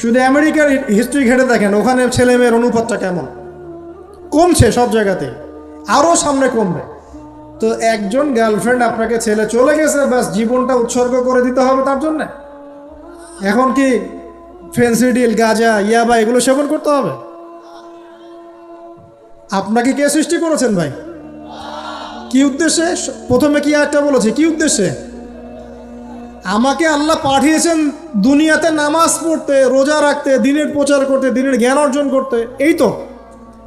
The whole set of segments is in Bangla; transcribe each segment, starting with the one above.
শুধু আমেরিকার হিস্ট্রি ঘেটে দেখেন, ওখানে ছেলে মেয়ের অনুপাতটা কেমন? কমছে সব জায়গাতে আরও সামনে কমবে। তো একজন গার্লফ্রেন্ড আপনাকে ছেলে চলে গেছে, ব্যাস জীবনটা উৎসর্গ করে দিতে হবে তার জন্যে। এখন কি ফেন্সিডিল গাঁজা, ইয়াবা, এগুলো সেবন করতে হবে? আপনাকে কে সৃষ্টি করেছেন ভাই? কি উদ্দেশ্যে? প্রথমে কি একটা বলেছে? কি উদ্দেশ্যে? আমাকে আল্লাহ পাঠিয়েছেন দুনিয়াতে নামাজ পড়তে, রোজা রাখতে, দিনের প্রচার করতে, দিনের জ্ঞান অর্জন করতে। এই তো।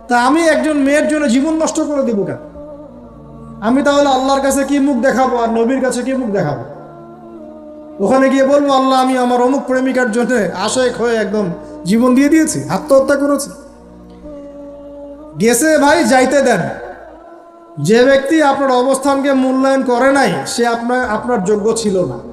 তা আমি একজন মেয়ের জন্য জীবন নষ্ট করে দিব কেন? আমি তাহলে আল্লাহর কাছে কি মুখ দেখাবো আর নবীর কাছে কি মুখ দেখাবো? ওখানে গিয়ে বলব, আল্লাহ, আমি আমার অমুক প্রেমিকার জন্য আশায় হয়ে একদম জীবন দিয়ে দিয়েছি, আত্মহত্যা করেছি। গেছে ভাই, যাইতে দেন। যে ব্যক্তি আপনার অবস্থানকে মূল্যায়ন করে নাই, সে আপনার আপনার যোগ্য ছিল না।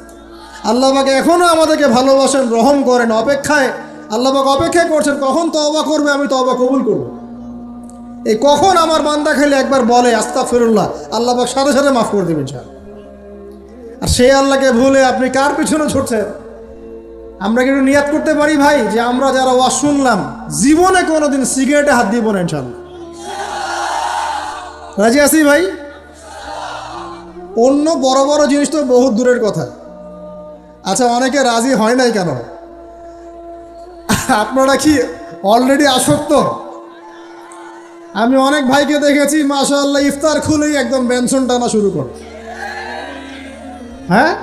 আল্লাহ পাকে এখনও আমাদেরকে ভালোবাসেন, রহম করেন, অপেক্ষায়। আল্লাহ পাক অপেক্ষা করছেন, কখন তওবা করবে আমি তওবা কবুল করব। এই কখন আমার বান্দা খেলে একবার বলে আস্তা ফিরুল্লাহ আল্লাহ পাক সাথে সাথে মাফ করে দেবেন স্যার আর সেই আল্লাহকে ভুলে আপনি কার পিছনে ছুটছেন? আমরা কিন্তু নিয়াত করতে পারি ভাই? যে আমরা যারা ওয়াজ শুনলাম, জীবনে কোনোদিন সিগারেটে হাত দিব না ইনশাল্লাহ রাজি আছি ভাই? অন্য বড় বড় জিনিস তো বহুত দূরের কথা। আচ্ছা অনেকে রাজি হয় নাই কেন? আপনারা কি অলরেডি আসক্ত? আমি অনেক ভাইকে দেখেছি, মাশাআল্লাহ, ইফতার খুলেই একদম বেনশন টানা শুরু করে। হ্যাঁ?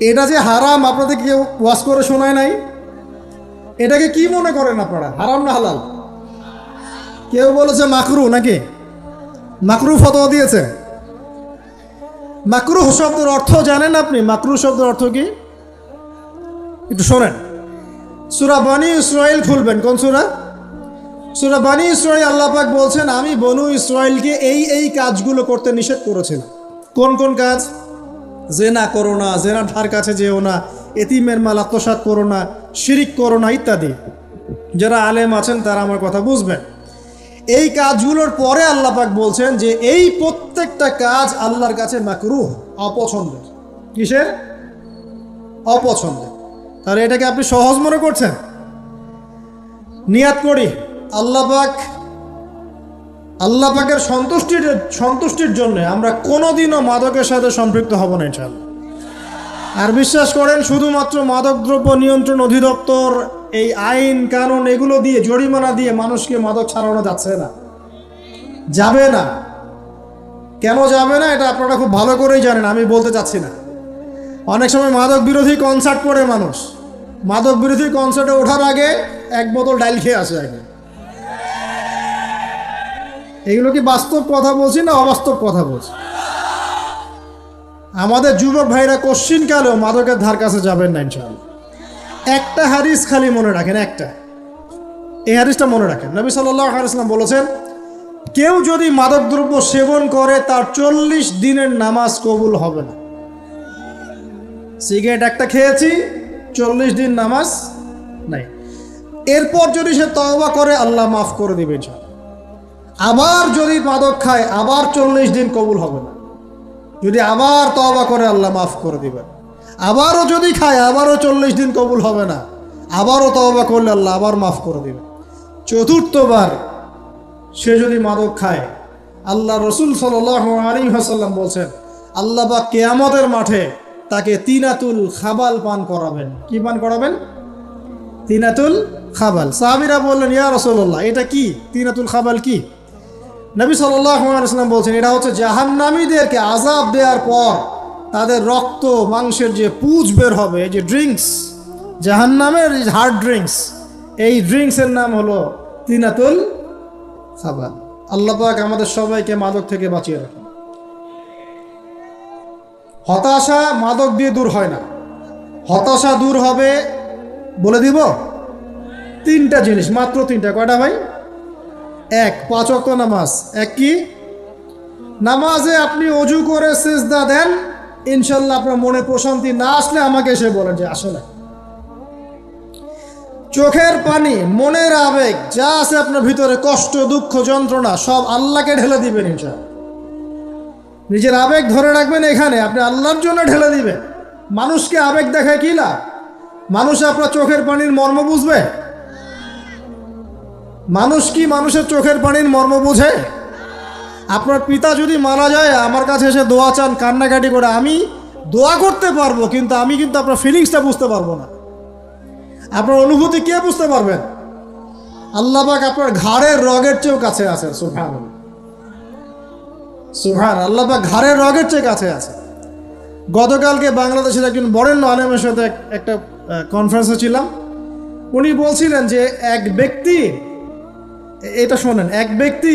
এটা যে হারাম, আপনাদের কেউ ওয়াশ করে শোনায় নাই? এটাকে কি মনে করেন আপনারা? হারাম না হালাল? কেউ বলেছে মাকরু নাকি? মাকরু ফতোয়া দিয়েছে। মাকরু শব্দের অর্থ জানেন আপনি? মাকরু শব্দের অর্থ কি? একটু শোনেন। সুরা বানি ইসরায়েল খুলবেন। কোন সুরা? সুরা বানি ইসরায়েল আল্লাহ পাক বলছেন, আমি বনু ইসরায়েলকে এই এই কাজগুলো করতে নিষেধ করেছিলাম। কোন কোন কাজ? জেনা করো না, জেনার ধার কাছে যেও না, এতিমের মাল আত্মসাত করো না, শিরিক করো না, ইত্যাদি। যারা আলেম আছেন তারা আমার কথা বুঝবেন। এই কাজগুলোর পরে আল্লাহ পাক বলছেন যে এই প্রত্যেকটা কাজ আল্লাহর কাছে মাকরুহ, অপছন্দের। কিসের? অপছন্দের। তাহলে এটাকে আপনি সহজ মনে করছেন? নিয়াত করি। আল্লাহ পাক, আল্লাহ পাকের সন্তুষ্টির সন্তুষ্টির জন্য আমরা কোনোদিনও মাদকের সাথে সম্পৃক্ত হব না ইনশাল্লাহ আর বিশ্বাস করেন, শুধুমাত্র মাদকদ্রব্য নিয়ন্ত্রণ অধিদপ্তর এই আইন, কানুন এগুলো দিয়ে, জরিমানা দিয়ে মানুষকে মাদক ছাড়ানো যাচ্ছে না। যাবে না। কেন যাবে না, এটা আপনারা খুব ভালো করেই জানেন, আমি বলতে চাচ্ছি না। অনেক সময় মাদক বিরোধী কনসার্ট করে মানুষ। মাদক বিরোধী কনসার্টে ওঠার আগে এক বোতল ডাইল খেয়ে আসে আগে। এগুলো কি বাস্তব কথা বলছি না অবাস্তব কথা বলছি? আমাদের যুবক ভাইরা কোশ্চিন কালেও মাদকের ধার কাছে যাবেন না, ইনশাআল্লাহ। একটা হাদিস খালি মনে রাখেন, একটা। এই হাদিসটা মনে রাখেন। নবী সাল্লাম বলেছেন, কেউ যদি মাদকদ্রব্য সেবন করে, তার চল্লিশ দিনের নামাজ কবুল হবে না। সিগারেট একটা খেয়েছি, চল্লিশ দিন নামাজ নাই। এরপর যদি সে তওবা করে, আল্লাহ মাফ করে দিবে আবার যদি মাদক খায়, আবার চল্লিশ দিন কবুল হবে না। যদি আবার তওবা করে, আল্লাহ মাফ করে দিবেন। আবারও যদি খায়, আবারও চল্লিশ দিন কবুল হবে না। আবারও তওবা করলে আল্লাহ আবার মাফ করে দিবেন চতুর্থবার সে যদি মাদক খায়, আল্লাহ রসুল সাল আলী হাসাল্লাম বলছেন, আল্লাহ বা কেয়ামতের মাঠে তাকে তিনাতুল খাবাল পান করাবেন। কি পান করাবেন? তিনাতুল খাবাল। সাহাবিরা বললেন, ইয়া রসল্লাহ এটা কি? তিনাতুল খাবাল কি? নবী সাল্লাম বলছেন, এটা হচ্ছে জাহান্নামীদেরকে আজাব দেওয়ার পর তাদের রক্ত, মাংসের যে পুজ বের হবে যে ড্রিঙ্কস জাহান্নামের হার্ড ড্রিঙ্কস এই ড্রিঙ্কসের নাম হলো তিনাতুল খাবার আল্লাহ পাক আমাদের সবাইকে মাদক থেকে বাঁচিয়ে রাখেন। হতাশা মাদক দিয়ে দূর হয় না। হতাশা দূর হবে, বলে দিব তিনটা জিনিস, মাত্র তিনটা। কয়টা ভাই? এক, পাঁচ অক্ত নামাজ। এক কি? নামাজে আপনি অজু করে সেজদা দেন ইনশাল্লাহ আপনার মনে প্রশান্তি না আসলে আমাকে এসে বলেন যে আসলে। চোখের পানি, মনের আবেগ, যা আছে আপনার ভিতরে, কষ্ট, দুঃখ, যন্ত্রণা, সব আল্লাহকে ঢেলে দিবেন ইনশাল্লাহ। নিজের আবেগ ধরে রাখবেন এখানে, আপনি আল্লাহর জন্য ঢেলে দিবেন। মানুষকে আবেগ দেখায় কি লাভ? মানুষ আপনার চোখের পানির মর্ম বুঝবে? মানুষ কি মানুষের চোখের পানির মর্ম বুঝে? আপনার পিতা যদি মারা যায়, আমার কাছে এসে দোয়া চান, কান্নাকাটি করে, আমি দোয়া করতে পারব, কিন্তু আমি কিন্তু আপনার ফিলিংসটা বুঝতে পারব না। আপনার অনুভূতি কে বুঝতে পারবেন আল্লাহবাক আপনার ঘাড়ের রগের চেয়েও কাছে আছে সুফান সুফান আল্লাহবাক ঘাড়ের রগের চেয়ে কাছে আছে। গতকালকে বাংলাদেশের একজন বরেণ্য আলেমের সাথে একটা কনফারেন্সে ছিলাম। উনি বলছিলেন যে, এক ব্যক্তি এটা শোনেন, এক ব্যক্তি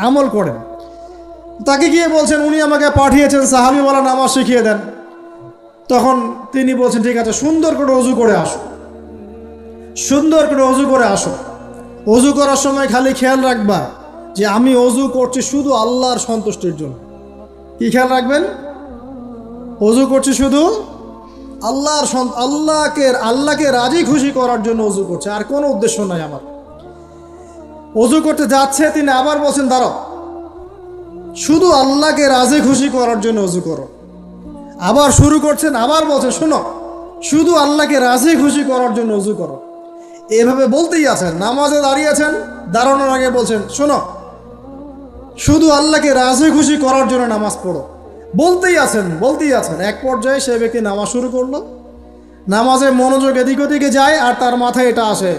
আমল করেন। তাকে গিয়ে বলছেন, উনি আমাকে পাঠিয়েছেন, সাহাবিওয়ালা নামাজ শিখিয়ে দেন। তখন তিনি বলছেন, ঠিক আছে, সুন্দর করে অজু করে আসো। সুন্দর করে অজু করে আসো। অজু করার সময় খালি খেয়াল রাখবা যে আমি অজু করছি শুধু আল্লাহর সন্তুষ্টির জন্য। কি খেয়াল রাখবেন? অজু করছি শুধু আল্লাহর আল্লাহকে আল্লাহকে রাজি খুশি করার জন্য অজু করছে। আর কোনো উদ্দেশ্য নাই আমার। অজু করতে যাচ্ছে, তিনি আবার বলছেন, দাঁড়াও। শুধু আল্লাহকে রাজে খুশি করার জন্য অজু করো। আবার শুরু করছেন, আবার বলছেন, শোনো, শুধু আল্লাহকে রাজি খুশি করার জন্য অজু করো। এভাবে বলতেই আছেন, নামাজে দাঁড়িয়েছেন দাঁড়ানোর আগে বলছেন, শোনো, শুধু আল্লাহকে রাজি খুশি করার জন্য নামাজ পড়ো। বলতেই আছেন বলতেই আছেন, এক পর্যায়ে সে ব্যক্তি নামাজ শুরু করল। নামাজে মনোযোগ এদিক ওদিকে যায় আর তার মাথায় এটা আসে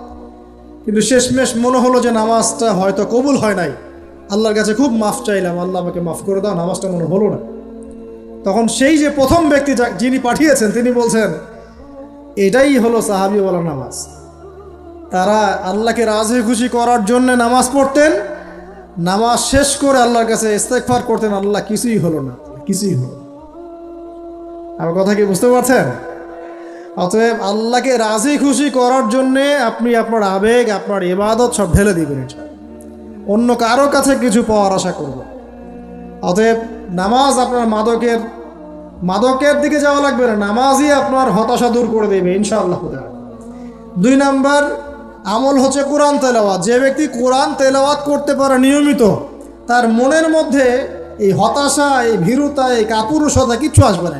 কিন্তু শেষমেশ মনে হলো যে নামাজটা হয়তো কবুল হয় নাই। আল্লাহর কাছে খুব মাফ চাইলাম, আল্লাহ আমাকে মাফ করে দাও, নামাজটা মনে হলো না। তখন সেই যে প্রথম ব্যক্তি যিনি পাঠিয়েছেন, তিনি বলছেন, এটাই হলো সাহাবিওয়ালা নামাজ। তারা আল্লাহকে রাজি খুশি করার জন্য নামাজ পড়তেন, নামাজ শেষ করে আল্লাহর কাছে ইস্তেকফার করতেন, আল্লাহ কিছুই হলো না, কিছুই হলো। আমার কথা কি বুঝতে পারছেন? অতএব আল্লাহকে রাজি খুশি করার জন্যে আপনি আপনার আবেগ, আপনার ইবাদত সব ঢেলে দিবেন। অন্য কারও কাছে কিছু পাওয়ার আশা করব অতএব নামাজ আপনার মাদকের মাদকের দিকে যাওয়া লাগবে না, নামাজই আপনার হতাশা দূর করে দেবে ইনশাআল্লাহ দুই নাম্বার, আমল হচ্ছে কোরআন তেলাওয়াত। যে ব্যক্তি কোরআন তেলাওয়াত করতে পারে নিয়মিত, তার মনের মধ্যে এই হতাশা, এই ভীরুতা, এই কাপুরুষতা কিচ্ছু আসবে না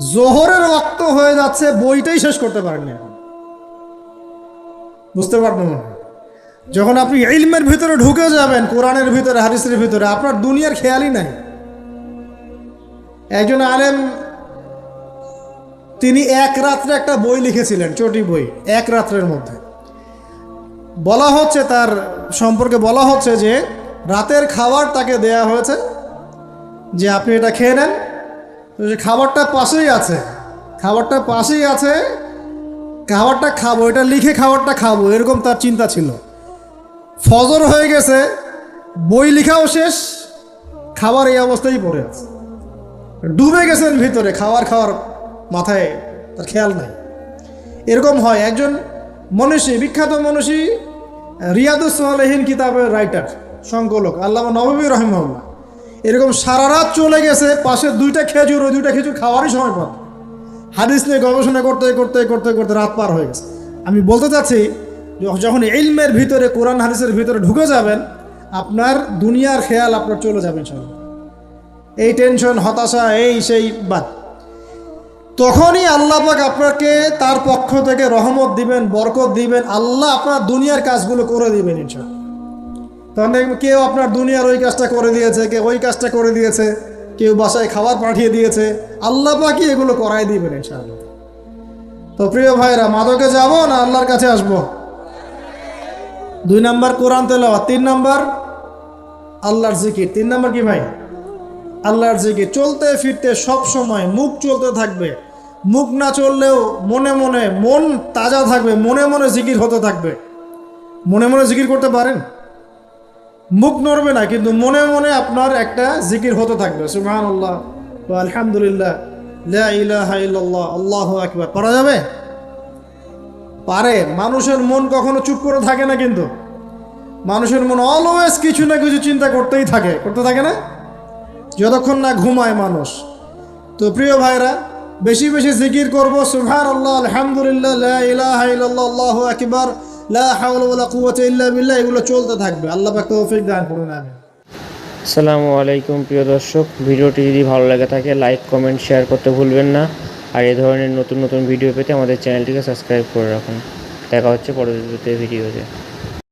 জোহরের রক্ত হয়ে যাচ্ছে, বইটাই শেষ করতে পারেননি এখন। বুঝতে পারবেন যখন আপনি ইলমের ভিতরে ঢুকে যাবেন, কোরআনের ভিতরে, হাদিসের ভিতরে, আপনার দুনিয়ার খেয়ালই নাই। একজন আলেম, তিনি এক রাত্রে একটা বই লিখেছিলেন, চটি বই, এক রাত্রের মধ্যে। বলা হচ্ছে তার সম্পর্কে বলা হচ্ছে যে, রাতের খাবার তাকে দেয়া হয়েছে, যে আপনি এটা খেয়ে নেন খাবারটা পাশেই আছে, খাবারটা পাশেই আছে, খাবারটা খাব, এটা লিখে খাবারটা খাব, এরকম তার চিন্তা ছিল। ফজর হয়ে গেছে, বই লেখাও শেষ, খাবার এই অবস্থায় পড়ে আছে। ডুবে গেছেন ভিতরে, খাবার খাওয়ার মাথায় তার খেয়াল নাই। এরকম হয়, একজন মনীষী, বিখ্যাত মনীষী রিয়াদুসলেহীন কিতাবের রাইটার সংকলক আল্লাহ নবী রহমউল্লাহ এরকম সারা রাত চলে গেছে, পাশে দুইটা খেজুর, ওই দুইটা খেজুর খাওয়ারই সময় পান হাদিস নিয়ে গবেষণা করতে করতে করতে করতে রাত পার হয়ে গেছে। আমি বলতে চাচ্ছি যখন ইলমের ভিতরে, কোরআন হাদিসের ভিতরে ঢুকে যাবেন, আপনার দুনিয়ার খেয়াল আপনার চলে যাবেন সব এই টেনশন, হতাশা, এই সেই বাদ। তখনই আল্লাহ পাক আপনাকে তার পক্ষ থেকে রহমত দিবেন, বরকত দিবেন, আল্লাহ আপনার দুনিয়ার কাজগুলো করে দিবেন ইনশাল্লাহ তখন দেখবেন কেউ আপনার দুনিয়ার ওই কাজটা করে দিয়েছে, কেউ ওই কাজটা করে দিয়েছে, কেউ বাসায় খাবার পাঠিয়ে দিয়েছে। আল্লাহ পাকি এগুলো করাই দিবেন ইনশাআল্লাহ। তো প্রিয় ভাইরা, মাদকে যাব না আল্লাহর কাছে আসব? দুই নাম্বার কোরআন তেলাওয়াত, তিন নাম্বার আল্লাহর জিকির। তিন নাম্বার কি ভাই? আল্লাহর জিকির। চলতে ফিরতে সব সময় মুখ চলতে থাকবে। মুখ না চললেও মনে মনে মন তাজা থাকবে, মনে মনে জিকির হতে থাকবে। মনে মনে জিকির করতে পারেন? মুখ নড়বে না, কিন্তু মনে মনে আপনার একটা জিকির হতে থাকবে। সুবহান আল্লাহ আলহামদুলিল্লাহ। আল্লাহু আকবার। করা যাবে? পারে। মানুষের মন কখনো চুপ করে থাকে না কিন্তু। মানুষের মন অলওয়েজ কিছু না কিছু চিন্তা করতেই থাকে। করতে থাকে না? যতক্ষণ না ঘুমায় মানুষ। তো প্রিয় ভাইরা বেশি বেশি জিকির করব। সুবহান আল্লাহ আলহামদুলিল্লাহ ইলাহা আল্লাহু আকবার। ইল্লা এগুলো চলতে থাকবে। আল্লাহ পাক তৌফিক দান আলাইকুম, প্রিয় দর্শক। ভিডিওটি যদি ভালো লাগে থাকে, লাইক, কমেন্ট, শেয়ার করতে ভুলবেন না। আর এ ধরনের নতুন নতুন ভিডিও পেতে আমাদের চ্যানেলটিকে সাবস্ক্রাইব করে রাখুন। দেখা হচ্ছে পরবর্তীতে ভিডিওতে।